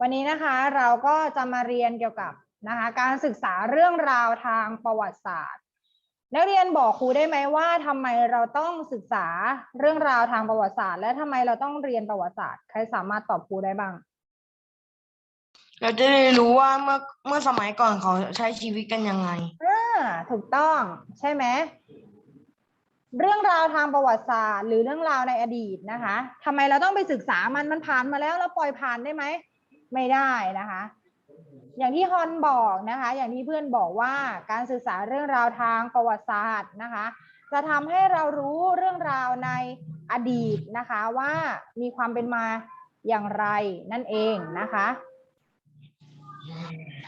วันนี้นะคะเราก็จะมาเรียนเกี่ยวกับนะคะการศึกษาเรื่องราวทางประวัติศาสตร์ นักเรียนบอกครูได้ไหมว่าทำไมเราต้องศึกษาเรื่องราวทางประวัติศาสตร์ และทำไมเราต้องเรียนประวัติศาสตร์ ใครสามารถตอบครูได้บ้าง เราจะได้รู้ว่าเมื่อเมื่อสมัยก่อนเขาใช้ชีวิตกันยังไงอ่าถูกต้องใช่ไหมเรื่องราวทางประวัติศาสตร์ หรือเรื่องราวในอดีตนะคะทำไมเราต้องไปศึกษามันมันผ่านมาแล้วเราปล่อยผ่านได้ไหม ไม่ได้นะคะ อย่างที่ฮอนบอกนะคะ อย่างที่เพื่อนบอกว่าการศึกษาเรื่องราวทางประวัติศาสตร์นะคะ จะทำให้เรารู้เรื่องราวในอดีตนะคะว่ามีความเป็นมาอย่างไรนั่นเองนะคะ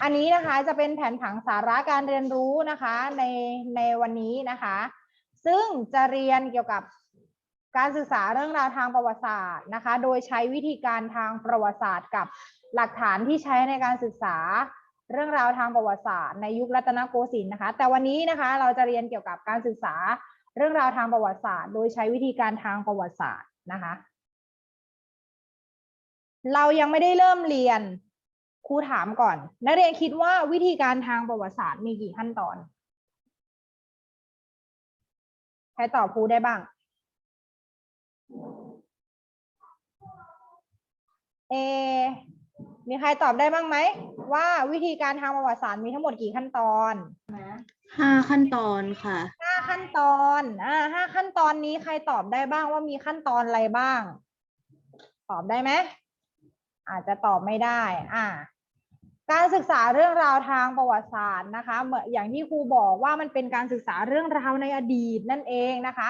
อันนี้นะคะจะเป็นแผนผังสาระการเรียนรู้นะคะในในวันนี้นะคะ ซึ่งจะเรียนเกี่ยวกับ การศึกษาเรื่องราวทางประวัติศาสตร์นะคะ โดยใช้วิธีการทางประวัติศาสตร์กับหลักฐานที่ใช้ในการศึกษาเรื่องราวทางประวัติศาสตร์ในยุครัตนโกสินทร์นะคะ แต่วันนี้นะคะเราจะเรียนเกี่ยวกับการศึกษาเรื่องราวทางประวัติศาสตร์ โดยใช้วิธีการทางประวัติศาสตร์นะคะ เรายังไม่ได้เริ่มเรียนครูถามก่อน นักเรียนคิดว่าวิธีการทางประวัติศาสตร์มีกี่ขั้นตอนใครตอบครูได้บ้าง เอ มีใครตอบได้บ้างไหม ว่าวิธีการทางประวัติศาสตร์มีทั้งหมดกี่ขั้นตอนห้าขั้นตอนค่ะห้าขั้นตอนอ่าห้าขั้นตอนนี้ใครตอบได้บ้างว่ามีขั้นตอนอะไรบ้าง ตอบได้ไหมอาจจะตอบไม่ได้ อ่า การศึกษาเรื่องราวทางประวัติศาสตร์นะคะ เหมือนอย่างที่ครูบอกว่ามันเป็นการศึกษาเรื่องราวในอดีตนั่นเองนะคะ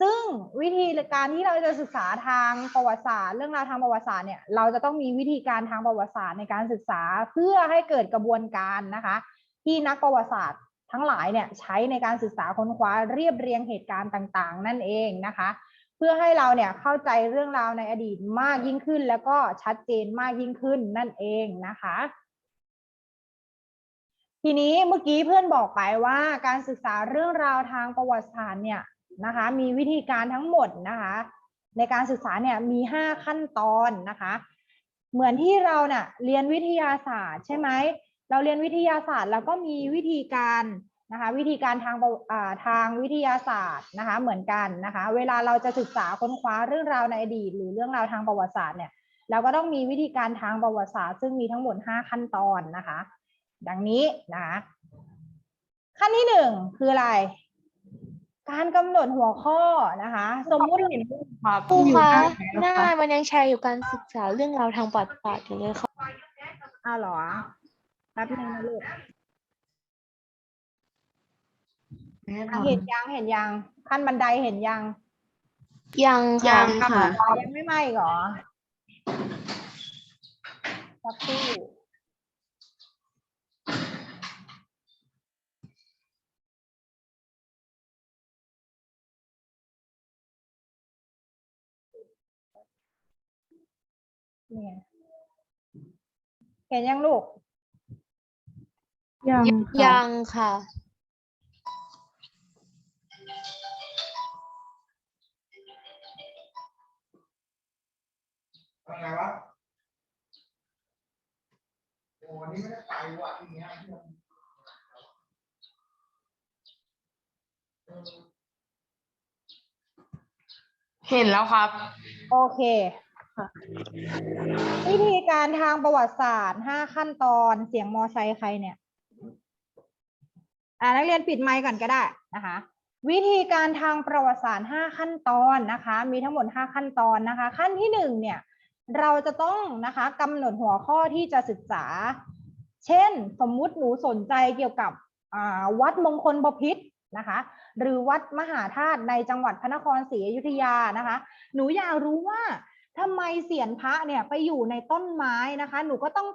ซึ่งวิธีการที่เราจะศึกษาทางประวัติศาสตร์ เรื่องราวทางประวัติศาสตร์เนี่ยเราจะต้องมีวิธีการทางประวัติศาสตร์ในการศึกษาเพื่อให้เกิดกระบวนการนะคะ ที่นักประวัติศาสตร์ทั้งหลายเนี่ยใช้ในการศึกษาค้นคว้าเรียบเรียงเหตุการณ์ต่างๆ นั่นเองนะคะ เพื่อให้เราเนี่ยเข้าใจเรื่องราวในอดีตมากยิ่งขึ้น แล้วก็ชัดเจนมากยิ่งขึ้นนั่นเองนะคะทีนี้เมื่อกี้เพื่อนบอกไปว่าการศึกษาเรื่องราวทางประวัติศาสตร์เนี่ย นะคะ มีวิธีการทั้งหมดนะคะ ในการศึกษาเนี่ยมีห้าขั้นตอนนะคะ เหมือนที่เราเนี่ยเรียนวิทยาศาสตร์ใช่ไหมเราเรียนวิทยาศาสตร์แล้วก็มีวิธีการนะคะวิธีการทางประทางวิทยาศาสตร์นะคะเหมือนกันนะคะ เวลาเราจะศึกษาค้นคว้าเรื่องราวในอดีต หรือเรื่องราวทางประวัติศาสตร์เนี่ยเราก็ต้องมีวิธีการทางประวัติศาสตร์ ซึ่งมีทั้งหมดห้าขั้นตอนนะคะ ดังนี้นะคะขั้นที่หนึ่งคืออะไร การกำหนดหัวข้อนะคะ สมมุติครับครูคะอยู่หด้าน้านไหนนะคะมันยังแชร์อยู่การศึกษาเรื่องราวทางประวัติศาสตร์อยู่เลยค่ะอ้าวเหรอแป๊บนึงนะลูกแน่นอะอนเห็นยังเห็นยังขั้นบันไดเห็นยัง ยังค่ะยังค่ะอ๋อยังไม่ไหมอีกเหรอสักครู่ เนี่ยเห็นยังลูก ยังยังค่ะอะไรวะโอ้วันนี้ไม่ได้ไปว่ะทีเนี้ยเห็นแล้วครับ โอเค วิธีการทางประวัติศาสตร์ห้าขั้นตอนเสียงมอไซค์ใครเนี่ย อ่านักเรียนปิดไมค์ก่อนก็ได้นะคะ วิธีการทางประวัติศาสตร์ห้าขั้นตอนนะคะ มีทั้งหมดห้าขั้นตอนนะคะ ขั้นที่หนึ่งเนี่ย เราจะต้องนะคะกำหนดหัวข้อที่จะศึกษา เช่น สมมุติหนูสนใจเกี่ยวกับอ่าวัดมงคลบพิตรนะคะหรือวัดมหาธาตุในจังหวัดพระนครศรีอยุธยานะคะ หนูอยากรู้ว่า ทำไมเสียนพระเนี่ยไปอยู่ในต้นไม้นะคะ หนูก็ต้อง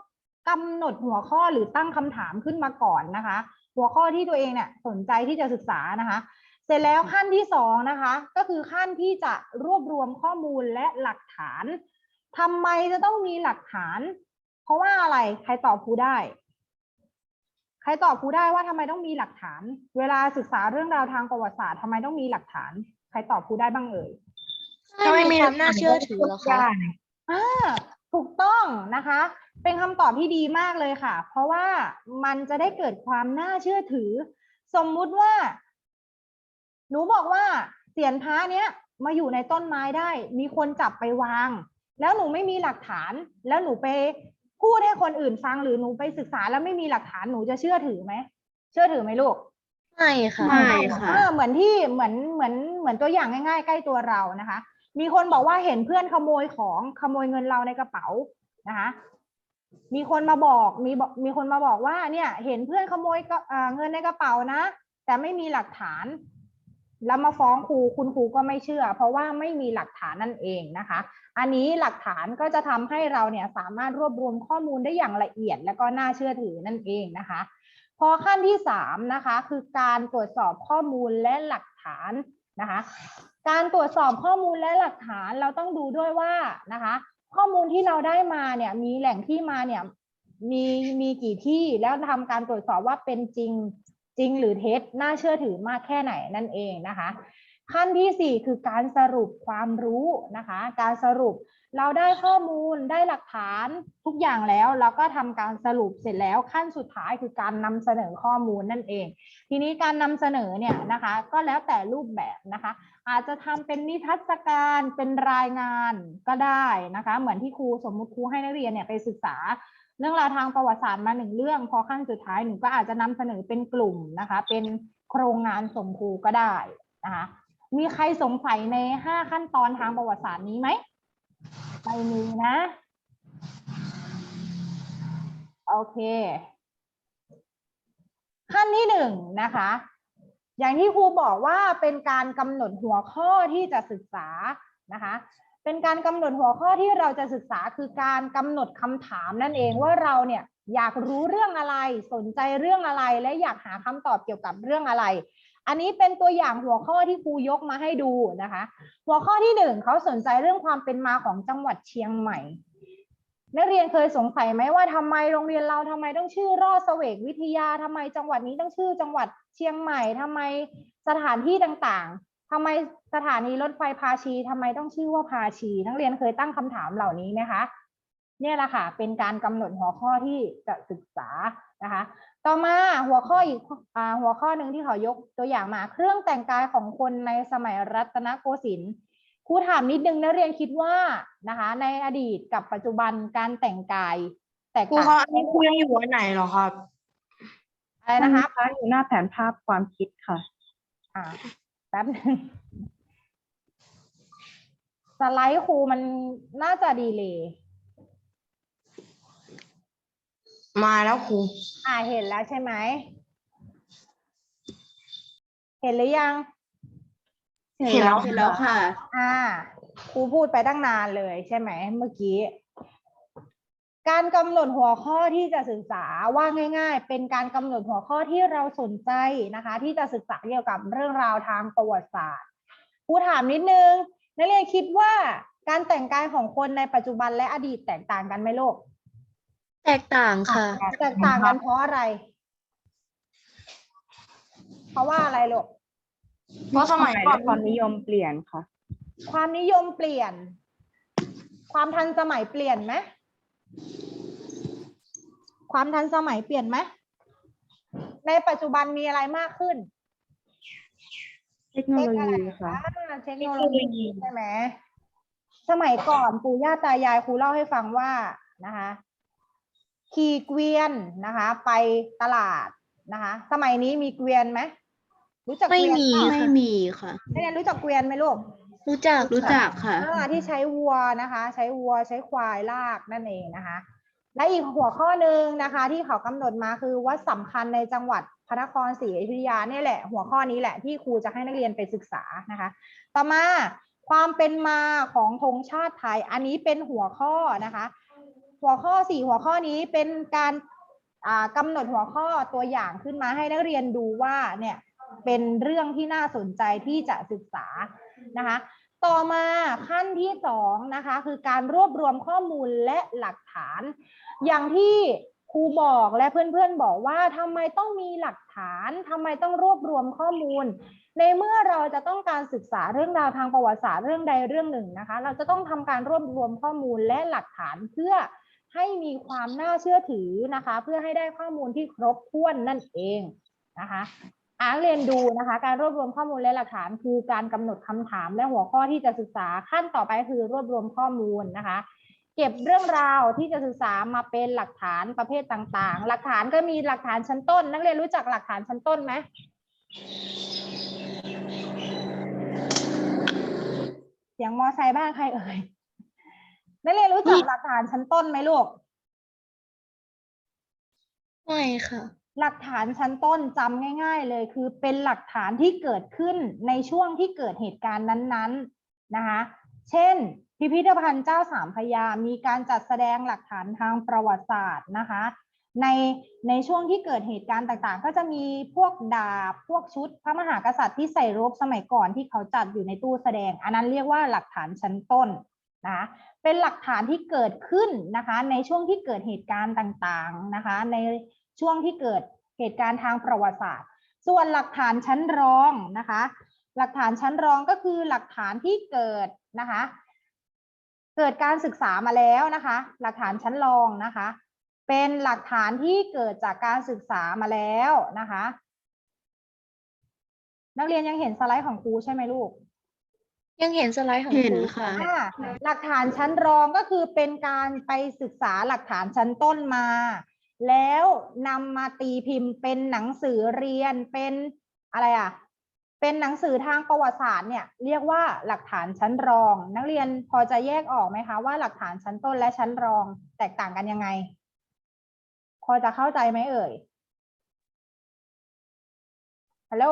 กำหนดหัวข้อหรือตั้งคำถามขึ้นมาก่อนนะคะ หัวข้อที่ตัวเองเนี่ยสนใจที่จะศึกษานะคะ เสร็จแล้วขั้นที่สองนะคะ ก็คือขั้นที่จะรวบรวมข้อมูลและหลักฐานทำไมจะต้องมีหลักฐาน เพราะว่าอะไรใครตอบครูได้ ใครตอบครูได้ว่าทำไมต้องมีหลักฐาน เวลาศึกษาเรื่องราวทางประวัติศาสตร์ทำไมต้องมีหลักฐาน ใครตอบครูได้บ้างเอ่ย ถ้าไม่มีความน่าเชื่อถือเหรอคะอ่าถูกต้องนะคะ เป็นคำตอบที่ดีมากเลยค่ะ เพราะว่ามันจะได้เกิดความน่าเชื่อถือ สมมุติว่า หนูบอกว่าเสียนพระเนี้ยมาอยู่ในต้นไม้ได้ มีคนจับไปวาง แล้วหนูไม่มีหลักฐาน แล้วหนูไปพูดให้คนอื่นฟังหรือหนูไปศึกษาแล้วไม่มีหลักฐานหนูจะเชื่อถือไหมเชื่อถือไหมลูกไม่ค่ะไม่ค่ะเออเหมือนที่เหมือนเหมือนเหมือนตัวอย่างง่าย ๆ ใกล้ตัวเรานะคะ มีคนบอกว่าเห็นเพื่อนขโมยของขโมยเงินเราในกระเป๋านะคะมีคนมาบอกมีมีคนมาบอกว่าเนี่ย เห็นเพื่อนขโมยก็เอ่อเงินในกระเป๋านะ แต่ไม่มีหลักฐาน แล้วมาฟ้องครูคุณครูก็ไม่เชื่อ เพราะว่าไม่มีหลักฐานนั่นเองนะคะ อันนี้หลักฐานก็จะทำให้เราเนี่ยสามารถรวบรวมข้อมูลได้อย่างละเอียด และก็น่าเชื่อถือนั่นเองนะคะ พอขั้นที่สามนะคะคือการตรวจสอบข้อมูลและหลักฐาน นะคะการตรวจสอบข้อมูลและหลักฐานเราต้องดูด้วยว่านะคะข้อมูลที่เราได้มาเนี่ยมีแหล่งที่มาเนี่ยมีมีกี่ที่แล้วทำการตรวจสอบว่าเป็นจริงจริงหรือเท็จน่าเชื่อถือมากแค่ไหนนั่นเองนะคะ ขั้นที่สี่คือการสรุปความรู้นะคะ การสรุปเราได้ข้อมูลได้หลักฐานทุกอย่างแล้วเราก็ทำการสรุปเสร็จแล้วขั้นสุดท้ายคือการนำเสนอข้อมูลนั่นเอง ทีนี้การนำเสนอเนี่ยนะคะ ก็แล้วแต่รูปแบบนะคะ อาจจะทำเป็นนิทรรศการเป็นรายงานก็ได้นะคะ เหมือนที่ครูสมมุติครูให้นักเรียนเนี่ยไปศึกษาเรื่องราวทางประวัติศาสตร์มาหนึ่งเรื่อง พอขั้นสุดท้ายหนูก็อาจจะนำเสนอเป็นกลุ่มนะคะ เป็นโครงงานส่งครูก็ได้นะคะ มีใครสงสัยในห้าขั้นตอนทางประวัติศาสตร์นี้ไหมไม่มีนะ โอเค ขั้นที่หนึ่งนะคะ อย่างที่ครูบอกว่าเป็นการกำหนดหัวข้อที่จะศึกษานะคะ เป็นการกำหนดหัวข้อที่เราจะศึกษาคือการกำหนดคำถามนั่นเองว่าเราเนี่ยอยากรู้เรื่องอะไรสนใจเรื่องอะไรและอยากหาคำตอบเกี่ยวกับเรื่องอะไร อันนี้เป็นตัวอย่างหัวข้อที่ครูยกมาให้ดูนะคะ หัวข้อที่หนึ่งเขาสนใจเรื่องความเป็นมาของจังหวัดเชียงใหม่ นักเรียนเคยสงสัยไหมว่าทำไมโรงเรียนเราทำไมต้องชื่อรอดเสวกวิทยาทำไมจังหวัดนี้ต้องชื่อจังหวัดเชียงใหม่ทำไมสถานที่ต่างๆทำไมสถานีรถไฟพาชีทำไมต้องชื่อว่าพาชี นักเรียนเคยตั้งคำถามเหล่านี้ไหมคะเนี่ยแหละค่ะเป็นการกำหนดหัวข้อที่จะศึกษานะคะ ต่อมาหัวข้ออีกอ่าหัวข้อหนึ่งที่เขายกตัวอย่างมา เครื่องแต่งกายของคนในสมัยรัตนโกสินทร์ครูถามนิดนึงนักเรียนคิดว่านะคะ ในอดีตกับปัจจุบันการแต่งกาย แตกครูต่างครับอันนี้ครูยังอยู่อันไหนเหรอครับอะไรนะคะคะอยู่หน้าแผนภาพความคิดค่ะ อ่าแป๊บนึงสไลด์ครูมันน่าจะดีเลย มาแล้วครูอ่าเห็นแล้วใช่ไหม เห็นหรือยัง เห็นแล้วเห็นแล้วค่ะ อ่าครูพูดไปตั้งนานเลยใช่ไหมเมื่อกี้ การกำหนดหัวข้อที่จะศึกษาว่าง่าย ๆ เป็นการกำหนดหัวข้อที่เราสนใจนะคะ ที่จะศึกษาเกี่ยวกับเรื่องราวทางประวัติศาสตร์ครูถามนิดนึงนักเรียนคิดว่าการแต่งกายของคนในปัจจุบันและอดีตแตกต่างกันไหมลูก แตกต่างค่ะ แตกต่างกันเพราะอะไร เพราะว่าอะไรลูก เพราะสมัยก่อนความนิยมเปลี่ยนค่ะ ความนิยมเปลี่ยน ความทันสมัยเปลี่ยนไหมความทันสมัยเปลี่ยนไหมในปัจจุบันมีอะไรมากขึ้น เทคโนโลยีค่ะอ่าเทคโนโลยีใช่ไหมสมัยก่อนปู่ย่าตายายครูเล่าให้ฟังว่านะคะ ขี่เกวียนนะคะ ไปตลาดนะคะ สมัยนี้มีเกวียนไหมรู้จักเกไม่วียนมีเปล่าไม่มีค่ะ นักเรียนรู้จักเกวียนไหมลูก รู้จักรู้จักค่ะ อ่าที่ใช้วัวนะคะ ใช้วัวใช้ควายลากนั่นเองนะคะ และอีกหัวข้อหนึ่งนะคะ ที่เขากำหนดมาคือวัดสำคัญในจังหวัดพระนครศรีอยุธยาเนี่ยแหละ หัวข้อนี้แหละที่ครูจะให้นักเรียนไปศึกษานะคะ ต่อมาความเป็นมาของธงชาติไทย อันนี้เป็นหัวข้อนะคะ หัวข้อสี่หัวข้อนี้เป็นการอ่ากำหนดหัวข้อตัวอย่างขึ้นมาให้นักเรียนดูว่าเนี่ยเป็นเรื่องที่น่าสนใจที่จะศึกษานะคะ ต่อมาขั้นที่สองนะคะคือการรวบรวมข้อมูลและหลักฐาน อย่างที่ครูบอกและเพื่อนๆบอกว่าทำไมต้องมีหลักฐานทำไมต้องรวบรวมข้อมูล ในเมื่อเราจะต้องการศึกษาเรื่องราวทางประวัติศาสตร์เรื่องใดเรื่องหนึ่งนะคะ เราจะต้องทำการรวบรวมข้อมูลและหลักฐานเพื่อ ให้มีความน่าเชื่อถือนะคะ เพื่อให้ได้ข้อมูลที่ครบถ้วนนั่นเองนะคะอ่านเรียนดูนะคะ การรวบรวมข้อมูลและหลักฐาน คือการกำหนดคำถามและหัวข้อที่จะศึกษาขั้นต่อไปคือรวบรวมข้อมูลนะคะ เก็บเรื่องราวที่จะศึกษามาเป็นหลักฐานประเภทต่างๆ หลักฐานก็มีหลักฐานชั้นต้น นักเรียนรู้จักหลักฐานชั้นต้นไหมเสียงมอไซค์บ้านใครเอ่ย นักเรียนรู้จักหลักฐานชั้นต้นไหมลูก ไม่ค่ะ หลักฐานชั้นต้นจำง่าย ๆ เลย คือเป็นหลักฐานที่เกิดขึ้นในช่วงที่เกิดเหตุการณ์นั้น ๆ นะคะ เช่น พิพิธภัณฑ์เจ้าสามพระยา มีการจัดแสดงหลักฐานทางประวัติศาสตร์นะคะ ในในช่วงที่เกิดเหตุการณ์ต่างๆ ก็จะมีพวกดาบ พวกชุด พระมหากษัตริย์ที่ใส่รบสมัยก่อนที่เขาจัดอยู่ในตู้แสดง อันนั้นเรียกว่าหลักฐานชั้นต้น นะเป็นหลักฐานที่เกิดขึ้นนะคะในช่วงที่เกิดเหตุการณ์ต่างๆนะคะในช่วงที่เกิดเหตุการณ์ทางประวัติศาสตร์ ส่วนหลักฐานชั้นรองนะคะ หลักฐานชั้นรองก็คือหลักฐานที่เกิดนะคะ เกิดการศึกษามาแล้วนะคะ หลักฐานชั้นรองนะคะ เป็นหลักฐานที่เกิดจากการศึกษามาแล้วนะคะ นักเรียนยังเห็นสไลด์ของครูใช่ไหมลูก ยังเห็นสไลด์ของเห็นครูค่ะ อ่าหลักฐานชั้นรองก็คือเป็นการไปศึกษาหลักฐานชั้นต้นมา แล้วนำมาตีพิมพ์เป็นหนังสือเรียนเป็นอะไรอะ เป็นหนังสือทางประวัติศาสตร์เนี่ยเรียกว่าหลักฐานชั้นรอง นักเรียนพอจะแยกออกไหมคะว่าหลักฐานชั้นต้นและชั้นรองแตกต่างกันยังไง พอจะเข้าใจไหมเอ่ยฮัลโหล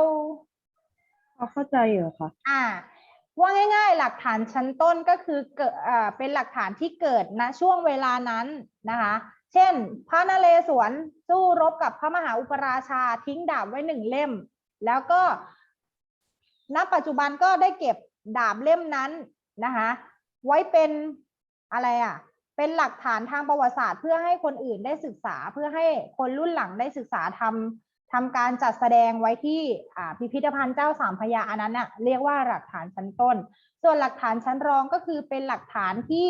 พอเข้าใจอยู่ค่ะ อ่า ว่าง่าย ๆ หลักฐานชั้นต้นก็คือเกิดเป็นหลักฐานที่เกิดณช่วงเวลานั้นนะคะ เช่น พระนเรศวรสู้รบกับพระมหาอุปราชาทิ้งดาบไว้หนึ่งเล่ม แล้วก็ ณ ปัจจุบันก็ได้เก็บดาบเล่มนั้นนะคะ ไว้เป็นอะไรอะ เป็นหลักฐานทางประวัติศาสตร์ เพื่อให้คนอื่นได้ศึกษาเพื่อให้คนรุ่นหลังได้ศึกษาทำ ทำการจัดแสดงไว้ที่พิพิธภัณฑ์เจ้าสามพยาอันนั้นน่ะเรียกว่าหลักฐานชั้นต้น ส่วนหลักฐานชั้นรองก็คือเป็นหลักฐานที่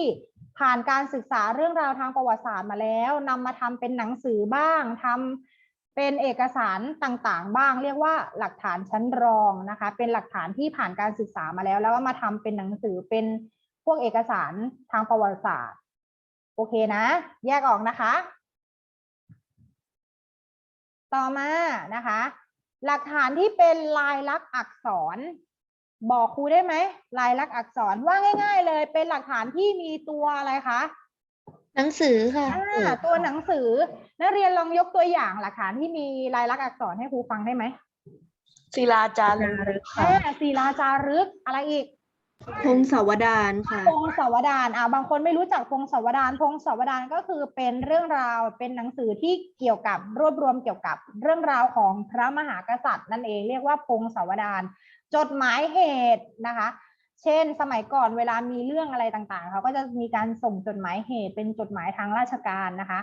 ผ่านการศึกษาเรื่องราวทางประวัติศาสตร์มาแล้วนำมาทำเป็นหนังสือบ้างทำเป็นเอกสารต่างๆ บ้าง เรียกว่าหลักฐานชั้นรองนะคะ เป็นหลักฐานที่ผ่านการศึกษามาแล้ว แล้วก็มาทำเป็นหนังสือเป็นพวกเอกสารทางประวัติศาสตร์ โอเคนะ แยกออกนะคะ ต่อมานะคะ หลักฐานที่เป็นลายลักษณ์อักษร บอกครูได้ไหมลายลักษณ์อักษรว่าง่าย ๆ เลยเป็นหลักฐานที่มีตัวอะไรคะหนังสือค่ะอ่าตัวหนังสือนักเรียนลองยกตัวอย่างหลักฐานที่มีลายลักษณ์อักษรให้ครูฟังได้ไหมศิลาจารึกอ่าศิลาจารึกอะไรอีก พงศาวดารค่ะ พงศาวดารอ่าบางคนไม่รู้จักพงศาวดารพงศาวดารก็คือเป็นเรื่องราวเป็นหนังสือที่เกี่ยวกับรวบรวมเกี่ยวกับเรื่องราวของพระมหากษัตริย์นั่นเองเรียกว่าพงศาวดารจดหมายเหตุนะคะ เช่น สมัยก่อนเวลามีเรื่องอะไรต่างๆเขาก็จะมีการส่งจดหมายเหตุเป็นจดหมายทางราชการนะคะ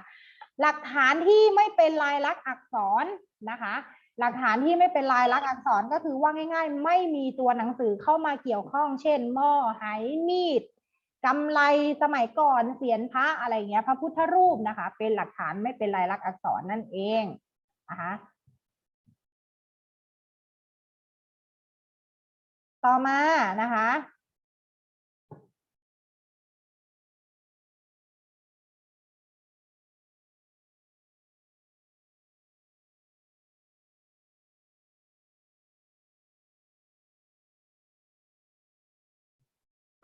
หลักฐานที่ไม่เป็นลายลักษณ์อักษรนะคะ หลักฐานที่ไม่เป็นลายลักษณ์อักษรก็คือว่าง่าย ๆ ไม่มีตัวหนังสือเข้ามาเกี่ยวข้อง เช่น หม้อไหมีดกำไลสมัยก่อนเสียนพระอะไรเงี้ย พระพุทธรูปนะคะ เป็นหลักฐานไม่เป็นลายลักษณ์อักษรนั่นเองนะคะต่อมานะคะ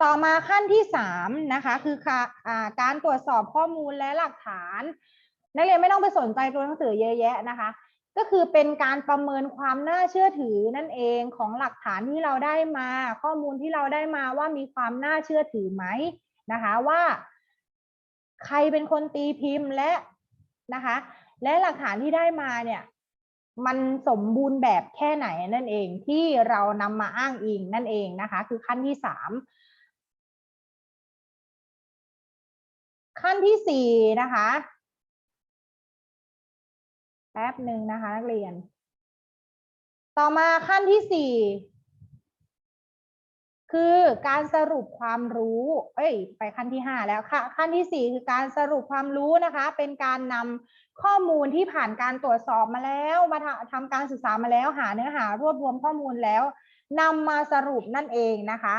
ต่อมาขั้นที่3นะคะคือการตรวจสอบข้อมูลและหลักฐาน นักเรียนไม่ต้องไปสนใจตัวหนังสือเยอะแยะนะคะ ก็คือเป็นการประเมินความน่าเชื่อถือนั่นเองของหลักฐานที่เราได้มา ข้อมูลที่เราได้มาว่ามีความน่าเชื่อถือไหมนะคะว่า ใครเป็นคนตีพิมพ์และนะคะ และหลักฐานที่ได้มาเนี่ยมันสมบูรณ์แบบแค่ไหนนั่นเองที่เรานำมาอ้างอิงนั่นเองนะคะ คือขั้นที่3 ขั้นที่สี่นะคะ แป๊บหนึ่งนะคะนักเรียน ต่อมาขั้นที่สี่คือการสรุปความรู้ เอ้ย ไปขั้นที่ห้าแล้วค่ะ ขั้นที่สี่คือการสรุปความรู้นะคะ เป็นการนำข้อมูลที่ผ่านการตรวจสอบมาแล้ว มาทำทำการศึกษามาแล้ว หาเนื้อหารวบรวมข้อมูลแล้วนำมาสรุปนั่นเองนะคะ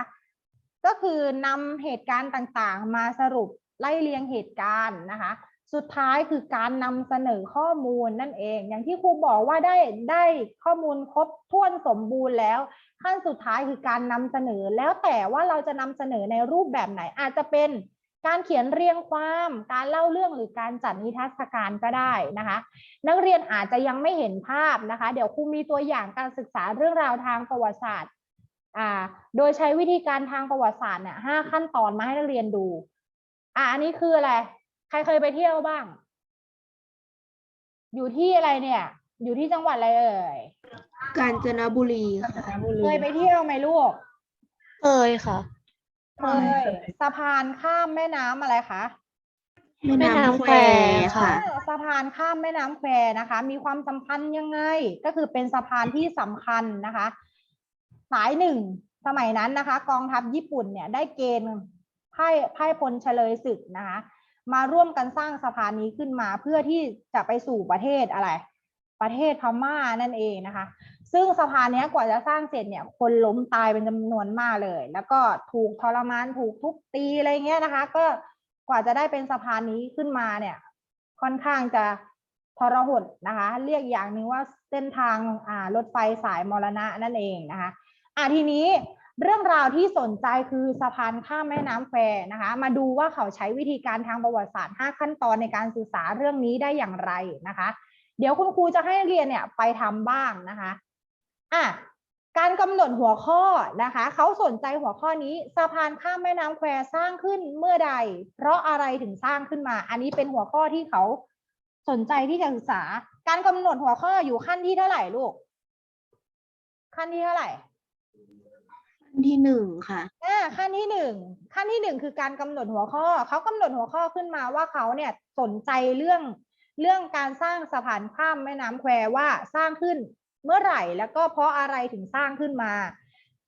ก็คือนำเหตุการณ์ต่างๆ มาสรุป ไล่เรียงเหตุการณ์นะคะ สุดท้ายคือการนำเสนอข้อมูลนั่นเอง อย่างที่ครูบอกว่าได้ได้ข้อมูลครบถ้วนสมบูรณ์แล้ว ขั้นสุดท้ายคือการนำเสนอ แล้วแต่ว่าเราจะนำเสนอในรูปแบบไหนอาจจะเป็นการเขียนเรียงความ การเล่าเรื่องหรือการจัดนิทรรศการก็ได้นะคะ นักเรียนอาจจะยังไม่เห็นภาพนะคะ เดี๋ยวครูมีตัวอย่างการศึกษาเรื่องราวทางประวัติศาสตร์อ่าโดยใช้วิธีการทางประวัติศาสตร์เนี่ยห้าขั้นตอนมาให้นักเรียนดู อ่าอันนี้คืออะไร ใครเคยไปเที่ยวบ้าง อยู่ที่อะไรเนี่ย อยู่ที่จังหวัดอะไรเอ่ยกาญจนบุรีค่ะเคยไปเที่ยวไหมลูกเคยค่ะเคยสะพานข้ามแม่น้ำอะไรคะแม่แม่น้ำน้ำแควแควค่ะ เออสะพานข้ามแม่น้ำแควนะคะ มีความสำคัญยังไง ก็คือเป็นสะพานที่สำคัญนะคะ สายหนึ่งสมัยนั้นนะคะ กองทัพญี่ปุ่นเนี่ยได้เกณฑ์ พ่ายพ่ายพลเฉลยศึกนะคะมาร่วมกันสร้างสะพานนี้ขึ้นมาเพื่อที่จะไปสู่ประเทศอะไร ประเทศพม่านั่นเองนะคะ ซึ่งสะพานนี้กว่าจะสร้างเสร็จเนี่ยคนล้มตายเป็นจำนวนมากเลย แล้วก็ถูกทรมานถูกทุบตีอะไรเงี้ยนะคะ ก็กว่าจะได้เป็นสะพานนี้ขึ้นมาเนี่ยค่อนข้างจะทรหดนะคะ เรียกอย่างหนึ่งว่าเส้นทางอ่ารถไฟสายมรณะนั่นเองนะคะอะทีนี้ เรื่องราวที่สนใจคือสะพานข้ามแม่น้ำแควนะคะ มาดูว่าเขาใช้วิธีการทางประวัติศาสตร์ 5 ขั้นตอนในการศึกษาเรื่องนี้ได้อย่างไรนะคะ เดี๋ยวคุณครูจะให้เรียนเนี่ยไปทำบ้างนะคะอะการกำหนดหัวข้อนะคะ เขาสนใจหัวข้อนี้สะพานข้ามแม่น้ำแควสร้างขึ้นเมื่อใด เพราะอะไรถึงสร้างขึ้นมา อันนี้เป็นหัวข้อที่เขาสนใจที่จะศึกษา การกำหนดหัวข้ออยู่ขั้นที่เท่าไหร่ลูก ขั้นที่เท่าไหร่ ที่หนึ่งค่ะอ่าขั้นที่หนึ่งขั้นที่หนึ่งคือการกำหนดหัวข้อเขากำหนดหัวข้อขึ้นมาว่าเขาเนี่ยสนใจเรื่องเรื่องการสร้างสะพานข้ามแม่น้ำแควว่าสร้างขึ้นเมื่อไหร่แล้วก็เพราะอะไรถึงสร้างขึ้นมา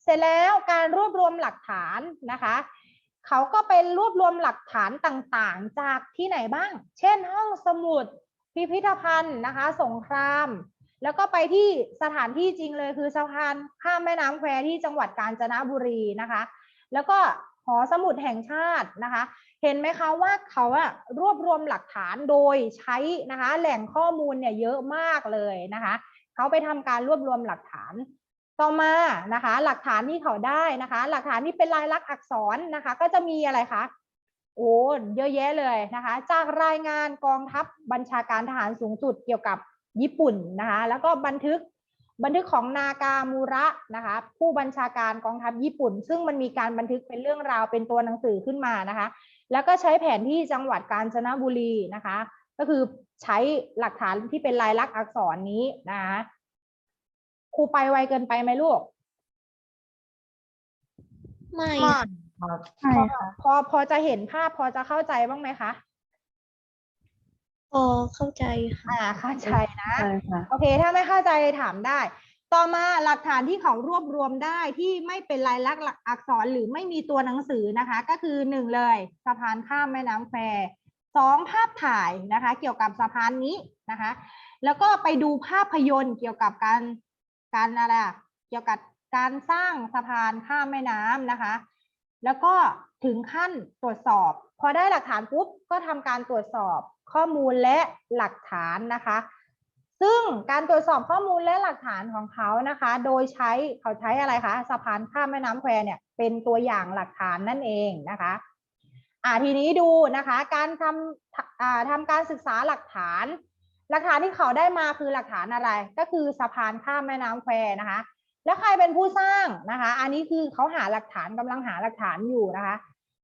เสร็จแล้วการรวบรวมหลักฐานนะคะเขาก็ไปรวบรวมหลักฐานต่างๆ จากที่ไหนบ้าง เช่นห้องสมุดพิพิธภัณฑ์นะคะ สงคราม แล้วก็ไปที่สถานที่จริงเลยคือสะพานข้ามแม่น้ำแควที่จังหวัดกาญจนบุรีนะคะ แล้วก็หอสมุดแห่งชาตินะคะ เห็นไหมคะว่าเขาอะรวบรวมหลักฐานโดยใช้นะคะ แหล่งข้อมูลเนี่ยเยอะมากเลยนะคะ เขาไปทำการรวบรวมหลักฐานต่อมานะคะ หลักฐานที่เขาได้นะคะ หลักฐานที่เป็นลายลักษณ์อักษรนะคะ ก็จะมีอะไรคะโอ้เยอะแยะเลยนะคะ จากรายงานกองทัพบัญชาการทหารสูงสุดเกี่ยวกับ ญี่ปุ่นนะคะแล้วก็บันทึกบันทึกของนากามูระนะคะผู้บัญชาการกองทัพญี่ปุ่น ซึ่งมันมีการบันทึกเป็นเรื่องราวเป็นตัวหนังสือขึ้นมานะคะ แล้วก็ใช้แผนที่จังหวัดกาญจนบุรีนะคะ ก็คือใช้หลักฐานที่เป็นลายลักษณ์อักษรนี้นะคะครูไปไวเกินไปไหมลูกไม่มาค่ะกครับใช่ค่ะพอพอจะเห็นภาพพอจะเข้าใจบ้างไหมคะ พอเข้าใจค่ะ อ่าเข้าใจนะ ใช่ค่ะ โอเค ถ้าไม่เข้าใจถามได้ ต่อมาหลักฐานที่เขารวบรวมได้ที่ไม่เป็นลายลักษณ์อักษรหรือไม่มีตัวหนังสือนะคะ ก็คือหนึ่งเลยสะพานข้ามแม่น้ำแควสองภาพถ่ายนะคะ เกี่ยวกับสะพานนี้นะคะ แล้วก็ไปดูภาพยนตร์เกี่ยวกับการการอะไรอะเกี่ยวกับการสร้างสะพานข้ามแม่น้ำนะคะ แล้วก็ ถึงขั้นตรวจสอบ พอได้หลักฐานปุ๊บก็ทำการตรวจสอบข้อมูลและหลักฐานนะคะ ซึ่งการตรวจสอบข้อมูลและหลักฐานของเขานะคะ โดยใช้เขาใช้อะไรคะสะพานข้ามแม่น้ำแควเนี่ยเป็นตัวอย่างหลักฐานนั่นเองนะคะอ่าทีนี้ดูนะคะ การทำอ่าทำการศึกษาหลักฐาน หลักฐานที่เขาได้มาคือหลักฐานอะไร ก็คือสะพานข้ามแม่น้ำแควนะคะ แล้วใครเป็นผู้สร้างนะคะ อันนี้คือเขาหาหลักฐานกำลังหาหลักฐานอยู่นะคะ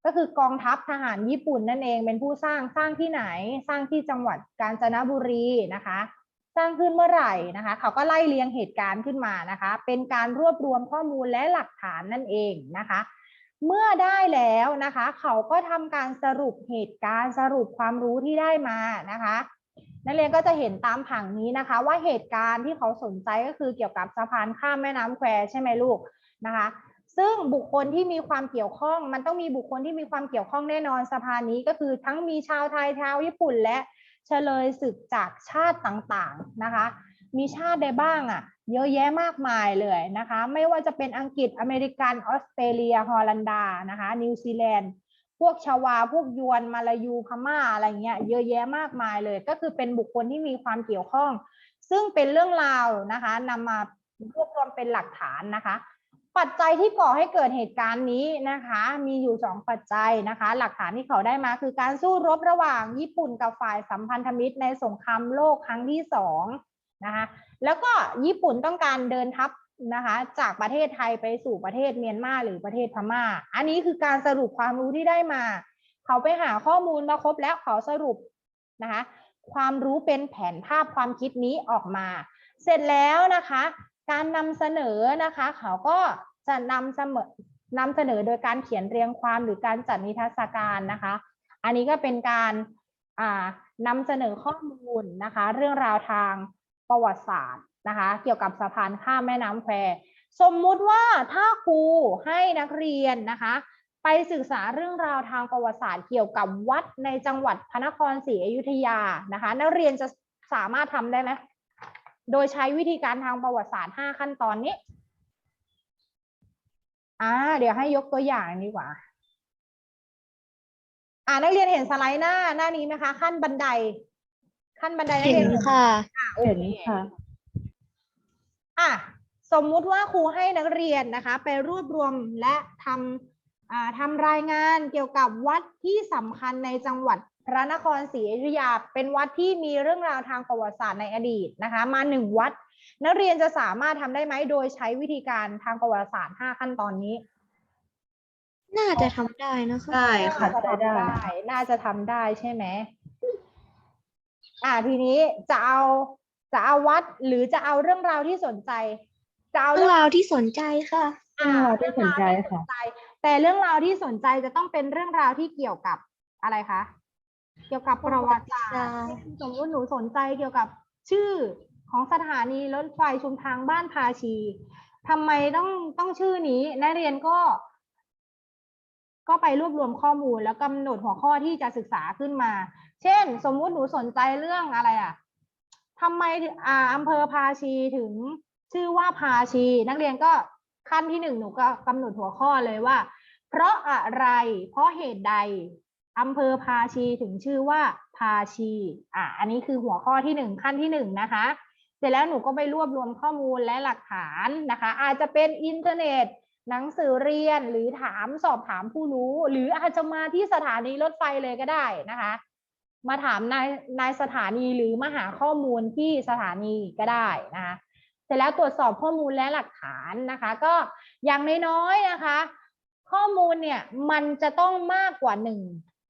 ก็คือกองทัพทหารญี่ปุ่นนั่นเองเป็นผู้สร้างสร้างที่ไหน สร้างที่จังหวัดกาญจนบุรีนะคะ สร้างขึ้นเมื่อไหร่นะคะ เขาก็ไล่เรียงเหตุการณ์ขึ้นมานะคะ เป็นการรวบรวมข้อมูลและหลักฐานนั่นเองนะคะ เมื่อได้แล้วนะคะ เขาก็ทำการสรุปเหตุการณ์สรุปความรู้ที่ได้มานะคะ นักเรียนก็จะเห็นตามผังนี้นะคะ ว่าเหตุการณ์ที่เขาสนใจก็คือเกี่ยวกับสะพานข้ามแม่น้ำแควใช่ไหมลูกนะคะ ซึ่งบุคคลที่มีความเกี่ยวข้อง มันต้องมีบุคคลที่มีความเกี่ยวข้องแน่นอนสะพานนี้ก็คือทั้งมีชาวไทยชาวญี่ปุ่นและเฉลยศึกจากชาติต่างๆนะคะ มีชาติใดบ้างอะ่ะ เยอะแยะมากมายเลยนะคะ ไม่ว่าจะเป็นอังกฤษอเมริกันออสเตรเลียฮอลันดานะคะนิวซีแลนด์ พวกชาวาพวกยวนมาลายูพม่าอะไรเงี้ยเยอะแยะมากมายเลย ก็คือเป็นบุคคลที่มีความเกี่ยวข้อง ซึ่งเป็นเรื่องราวนะคะนำมารวบรวมเป็นหลักฐานนะคะ ปัจจัยที่ก่อให้เกิดเหตุการณ์นี้นะคะ มีอยู่สองปัจจัยนะคะ หลักฐานที่เขาได้มาคือการสู้รบระหว่างญี่ปุ่นกับฝ่ายสัมพันธมิตรในสงครามโลกครั้งที่สองนะคะแล้วก็ญี่ปุ่นต้องการเดินทัพ นะคะจากประเทศไทยไปสู่ประเทศเมียนมาหรือประเทศพม่า อันนี้คือการสรุปความรู้ที่ได้มา เขาไปหาข้อมูลมาครบแล้วเขาสรุปนะคะความรู้เป็นแผนภาพความคิดนี้ออกมา เสร็จแล้วนะคะ การนำเสนอนะคะ เขาก็จะนำเสมอนำเสนอโดยการเขียนเรียงความหรือการจัดนิทรรศการนะคะ อันนี้ก็เป็นการอ่านำเสนอข้อมูลนะคะ เรื่องราวทางประวัติศาสตร์ นะคะ เกี่ยวกับสะพานข้ามแม่น้ำแควสมมุติว่าถ้าครูให้นักเรียนนะคะ ไปศึกษาเรื่องราวทางประวัติศาสตร์เกี่ยวกับวัดในจังหวัดพระนครศรีอยุธยานะคะ นักเรียนจะสามารถทำได้ไหมโดยใช้วิธีการทางประวัติศาสตร์ 5 ขั้นตอนนี้อ่าเดี๋ยวให้ยกตัวอย่างดีกว่า อ่านักเรียนเห็นสไลด์หน้าหน้านี้ไหมคะ ขั้นบันได ขั้นบันไดนักเห็เรียนนค่ะอะโอเค อะสมมุติว่าครูให้นักเรียนนะคะ ไปรวบรวมและทำอ่าทำรายงานเกี่ยวกับวัดที่สำคัญในจังหวัดพระนครศรีอยุธยา เป็นวัดที่มีเรื่องราวทางประวัติศาสตร์ในอดีตนะคะ มาหนึ่งวัด นักเรียนจะสามารถทำได้ไหมโดยใช้วิธีการทางประวัติศาสตร์ห้าขั้นตอนนี้น่าจะทำได้นะคะได้ค่ะน่าจะทำได้ น่าจะทำได้ใช่ไหม อ่าทีนี้จะเอา จะเอาวัดหรือจะเอาเรื่องราวที่สนใจจะเอาเรื่องราวที่สนใจค่ะอ่าเรื่องราวที่สนใจแต่เรื่องราวที่สนใจจะต้องเป็นเรื่องราวที่เกี่ยวกับอะไรคะ เกี่ยวกับประวัติศาสตร์ประวัติศาสตร์เช่นสมมติหนูสนใจเกี่ยวกับชื่อของสถานีรถไฟชุมทางบ้านภาชีทำไมต้องต้องชื่อนี้นักเรียนก็ ก็ไปรวบรวมข้อมูลแล้วกำหนดหัวข้อที่จะศึกษาขึ้นมา เช่น สมมุติหนูสนใจเรื่องอะไรอะ ทำไมอ่าอำเภอภาชีถึงชื่อว่าภาชี นักเรียนก็ขั้นที่หนึ่งหนูก็กำหนดหัวข้อเลยว่า เพราะอะไร เพราะเหตุใดอำเภอภาชีถึงชื่อว่าภาชี อะ อันนี้คือหัวข้อที่หนึ่งขั้นที่หนึ่งนะคะ เสร็จแล้วหนูก็ไปรวบรวมข้อมูลและหลักฐานนะคะ อาจจะเป็นอินเทอร์เน็ต หนังสือเรียนหรือถามสอบถามผู้รู้ หรืออาจจะมาที่สถานีรถไฟเลยก็ได้นะคะ มาถามนายนายสถานีหรือมาหาข้อมูลที่สถานีก็ได้นะคะเสร็จแล้วตรวจสอบข้อมูลและหลักฐานนะคะ ก็อย่างน้อยๆนะคะ ข้อมูลเนี่ยมันจะต้องมากกว่าหนึ่ง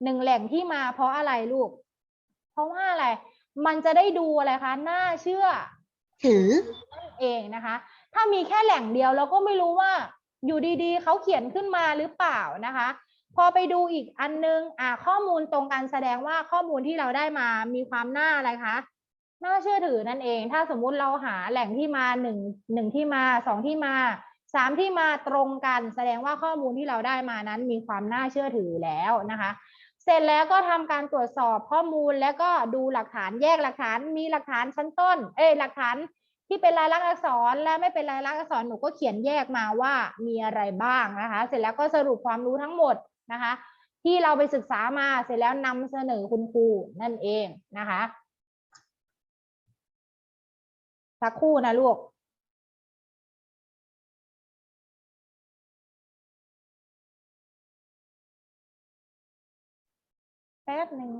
หนึ่งแหล่งที่มาเพราะอะไรลูก เพราะว่าอะไร มันจะได้ดูอะไรคะน่าเชื่อ ถือเองนะคะ ถ้ามีแค่แหล่งเดียวเราก็ไม่รู้ว่าอยู่ดีๆ เขาเขียนขึ้นมาหรือเปล่านะคะ พอไปดูอีกอันนึงอ่าข้อมูลตรงกันแสดงว่าข้อมูลที่เราได้มามีความน่าอะไรคะน่าเชื่อถือนั่นเอง ถ้าสมมุติเราหาแหล่งที่มาหนึ่งหนึ่งที่มาสองที่มาสามที่มาตรงกัน แสดงว่าข้อมูลที่เราได้มานั้นมีความน่าเชื่อถือแล้วนะคะ เสร็จแล้วก็ทำการตรวจสอบข้อมูลแล้วก็ดูหลักฐานแยกหลักฐานมีหลักฐานชั้นต้น เอ้หลักฐานที่เป็นลายลักษณ์อักษรและไม่เป็นลายลักษณ์อักษรหนูก็เขียนแยกมาว่ามีอะไรบ้างนะคะ เสร็จแล้วก็สรุปความรู้ทั้งหมด นะคะ ที่เราไปศึกษามาเสร็จแล้วนำเสนอคุณครูนั่นเองนะคะสักครู่นะลูกแป๊บหนึ่ง